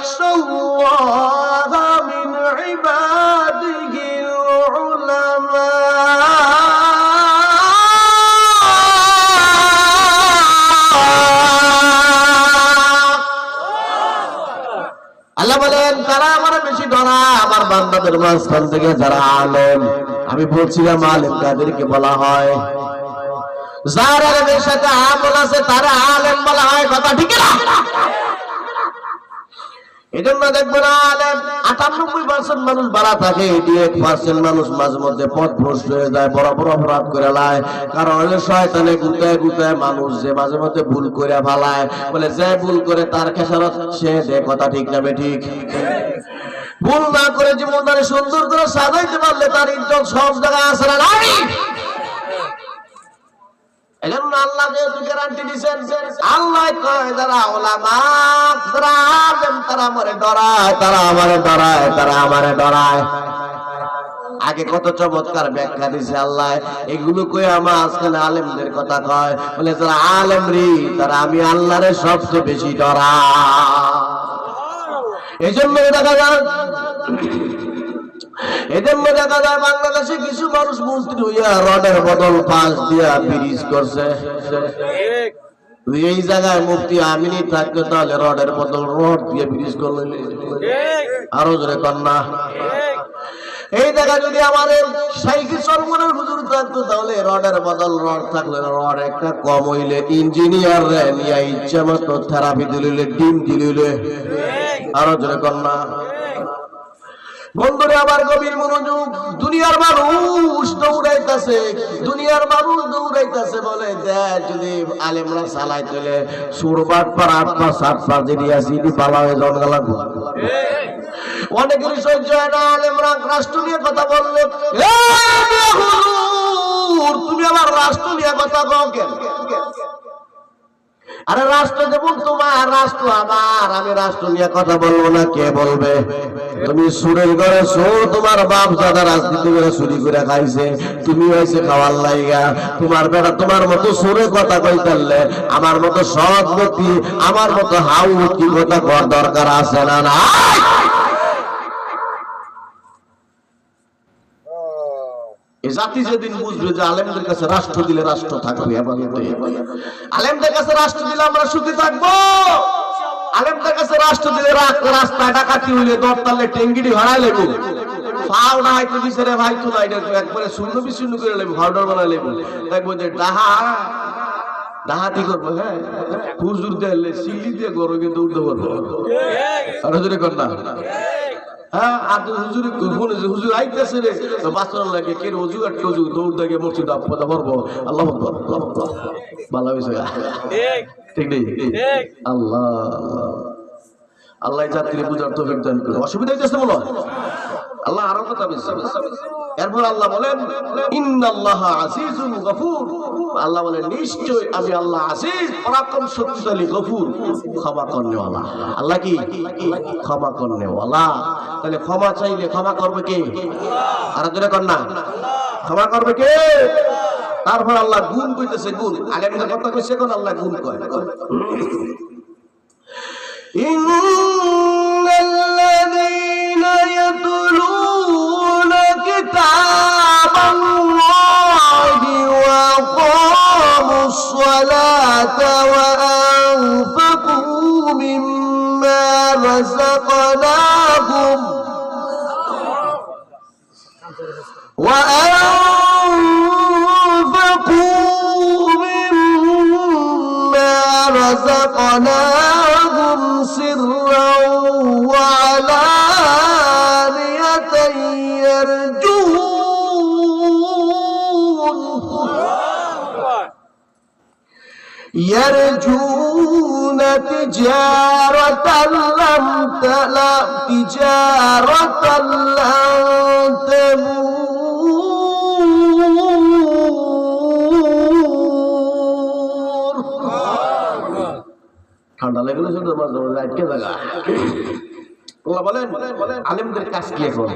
يخشى الله من عباده العلماء আল্লাহ বলেন তারা আমার বেশি ডরা আমার বান্দাদের মাঝখান থেকে যারা আলেম আমি বলছিলাম আলেম তাদেরকে বলা হয় যার আলেমের সাথে আমল আছে তারা আলেম বলা হয় কথা ঠিক না এই জন্য দেখব আলেম, আটানব্বই পার্সেন্ট মানুষ বাড়া থাকে এইটি এক পার্সেন্ট মানুষ মাঝে মধ্যে পথ ভ্রষ্ট হয়ে যায় বড় অপরাধ করে লায়। কারণ শয়তানে গুতায় গুতায় মানুষ যে মাঝে মধ্যে ভুল করে ভালায়, বলে যে ভুল করে তার খেসারত, সে যে কথা ঠিক যাবে ঠিক। ভুল না করে জীবনটারে সুন্দর করে সাজাইতে পারলে তার ইজ্জত সব জায়গায় আসে না। নাই আল্লাহ আল্লাহ কয় আলেম, তারা তারা আমারে তারা আমারে আগে কত চমৎকার ব্যাখ্যা দিছে আল্লাহ। এগুলো কই আমার আজকাল আলেমদের কথা কয়। বলে, যারা আলেম রি, তারা আমি আল্লাহরে সবচেয়ে বেশি ডরা এই জন্য দেখা যায় এজন্য দেখা যায় বাংলাদেশে কিছু মানুষ মন্ত্রী হইয়া রডের বদল পাশ দিয়া ব্রিজ করছে। এই জায়গায় মুক্তি আমিনি থাকতো তাহলে রডের বদল রড দিয়ে ব্রিজ করলে। আরও জোরে কন্যা এই জায়গা যদি আমাদের সাইকেল সরবরাহ হুজুর থাকতো তাহলে রডের বদল রড থাকলে রড একটা কম হইলে, ইঞ্জিনিয়ার রে, নিয়ে ইচ্ছা মতো থেরাপি দিলিলে, ডিম দিলিলে। আরও জোরে কন্যা বন্ধুরে আবার গভীর মনোযোগ দুনিয়ার মানুষ দৌড়াইতেছে দুনিয়ার মানুষ দৌড়াইতেছে বলে দেখ যদি আলেমরা চালাই তোলে সুরবাট পার আট পা সাত পা যদি আসি পালা হয়ে জনগা লাগবো অনেকেরই সহ্য হয় না আলেমরা রাষ্ট্র নিয়ে কথা বললে "এ হুজুর, তুমি আবার রাষ্ট্র নিয়ে কথা কও কেন? আরে রাষ্ট্র যেমন তোমার রাষ্ট্র আমার, আমি রাষ্ট্র নিয়ে কথা বলব না, কে বলবে? তুমি সুরের ঘরে সুর তোমার বাপ দাদা রাজনীতি করে চুরি করে খাইছে, তুমি হয়েছে খাওয়ার লাইগা। তোমার বেটা তোমার মতো সুরে কথা কই কইতারলে, আমার মতো সৎ ব্যক্তি, আমার মতো হাউ কি কথা কর দরকার আছে না না এই জাতি যেদিন বুঝবে যে আলেমদের কাছে রাষ্ট্র দিলে রাষ্ট্র থাকবে। আলেমদের কাছে রাষ্ট্র দিলে আমরা সুখী থাকব। আলেমদের কাছে রাষ্ট্র দিলে রা- রাস্তায় ডাকাতি হইলে দরতালে টেঙ্গিডি ভাড়াই লেবু ফাও না হয়তো বিচারে ভাই তো না এটা একবারে শূন্য বিশূন্য করে লেবু ফাউডার বানাই লেবু। দেখব যে ডাহা ডাহাতি করব হ্যাঁ হুজুর দিয়ে সিলি দিয়ে কিন্তু উঠতে পারব আর হুজুরে কর না। হ্যাঁ আর হুজুর হুজুরে হুজুর আইতেছে রে? লাগে কে আর টজু দৌড় মসজিদ আপদা আল্লাহ। ভালো হয়েছে? ঠিক। নেই? আল্লাহ। আল্লাহ যাত্রী বুঝার তো অসুবিধা হইতেছে বলো আল্লাহ আরও কথা এরপর আল্লাহ বলেন, ইন্নাল্লাহ আজিজুন গফুর। আল্লাহ বলেন, নিশ্চয় আমি আল্লাহ আজিজ, পরাক্রম শক্তিশালী, গফুর, ক্ষমা করনেওয়ালা। আল্লাহ কি? ক্ষমা করনেওয়ালা। তাহলে ক্ষমা চাইলে ক্ষমা করবে কে? আর জোরে কর না। ক্ষমা করবে কে? তারপর আল্লাহ গুণ কইতেছে, গুণ। আলেমদের কথা কইছে কোন আল্লাহ গুণ কয়। رزقناهم وأنفقوا مما رزقناهم سرا وعلانية يرجون يرجون تجارة لم تلا تجارة لن تمور ঠান্ডা লাগলে শুধু মাঝে মাঝে আটকে থাকা আল্লাহ বলেন আলেমদের কাজ কি এখন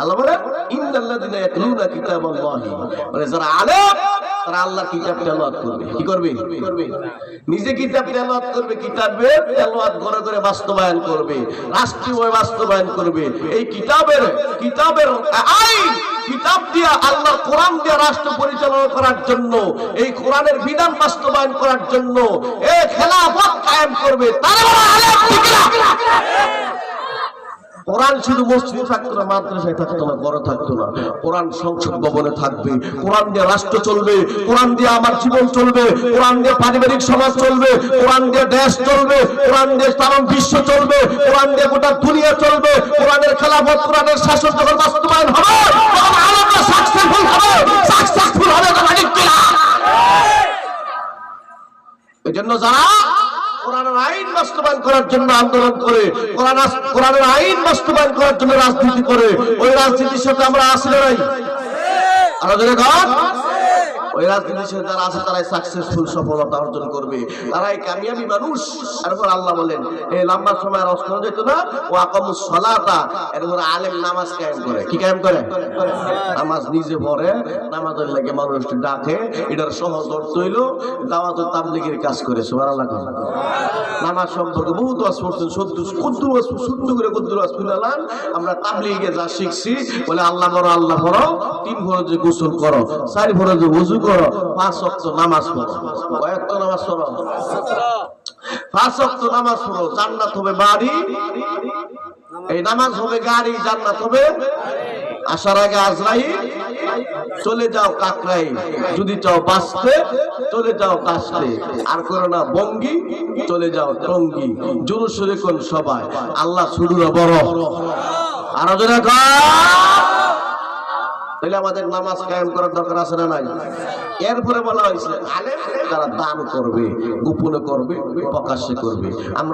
আল্লাহ বলেন ইন্নাল্লাযিনা ইয়াতলুনা কিতাবাল্লাহি মানে যারা আলেম তারা আল্লাহ কিতাব তেলাওয়াত করবে। কি করবে? নিজে কিতাব তেলাওয়াত করবে, কিতাবে তেলাওয়াত ঘরে ঘরে বাস্তবায়ন করবে রাষ্ট্রীয় বাস্তবায়ন করবে। এই কিতাবের কিতাবের আইন, কিতাব দিয়া আল্লাহ কোরআন দিয়া রাষ্ট্র পরিচালনা করার জন্য, এই কোরআনের বিধান বাস্তবায়ন করার জন্য এ খেলাফত কায়েম করবে। তারা বড় আলেম ঠিক না? কোরআন শুধু মসজিদে থাকতো না, মাদ্রাসায় থাকতো না বড় থাকতো না। কোরআন সংসদ ভবনে থাকবে, কোরআন দিয়ে রাষ্ট্র চলবে, কোরআন দিয়ে আমার জীবন চলবে, কোরআন দিয়ে পারিবারিক সমাজ চলবে, কোরআন দিয়ে দেশ চলবে, কোরআন দিয়ে তাম বিশ্ব চলবে, কোরআন দিয়ে গোটা দুনিয়া চলবে, কোরআনের খেলাফত, কোরআনের শাসন যখন বাস্তবায়ন হবে, তখন সাকসেসফুল হবে সাকসেসফুল হবে ঠিক কিনা এই জন্য যারা আইন করার জন্য আন্দোলন করে আইন করার জন্য রাজনীতি করে ওই আমরা আসলে নাই? ওই রাজনীতির সাথে যারা আছে, তারাই সাকসেসফুল সফলতা অর্জন করবে। তারাই কামিয়াবি মানুষ। এরপর আল্লাহ বলেন এই লম্বা সময় আর অস্ত যেত না। ও আকামু সলাতা। এরপর আলেম নামাজ কায়েম করে। কি কায়েম করে? নামাজ নিজে পড়ে, নামাজের লাগে মানুষ ডাকে। এটার সহজ অর্থ হইল দাওয়াত তাবলিগের কাজ করে। সুবহানাল্লাহ নামাজ সম্পর্কে বহুত ওয়াজ পড়ছেন সত্য কুদ্দুর ওয়াজ করে কুদ্দুর শুনালাম আমরা তাবলিগে যা শিখছি, বলে আল্লাহ বড় আল্লাহ বড়, তিন ফরজে গোসল করো, চার ফরজে ওযু করো, পাঁচ ওয়াক্ত নামাজ পড়ো। কয়েকটা নামাজ পড়ো? পাঁচ ওয়াক্ত নামাজ পড়ো, জান্নাত হবে বাড়ি। এই নামাজ হবে গাড়ি, জান্নাত হবে। আসার আগে আজরাই চলে যাও কাকরাই যদি চাও বাঁচতে, চলে যাও কাশতে। আর করো না বঙ্গি, চলে যাও টঙ্গি। জোর কোন সবাই। আল্লাহ শুরুরা বড়। আর জোরে। তাহলে আমাদের নামাজ কায়েম করার দরকার আছে না নাই? এরপরে বলা হয়েছে তারা দান করবে, গোপনে করবে, প্রকাশ্যে করবে। আমরা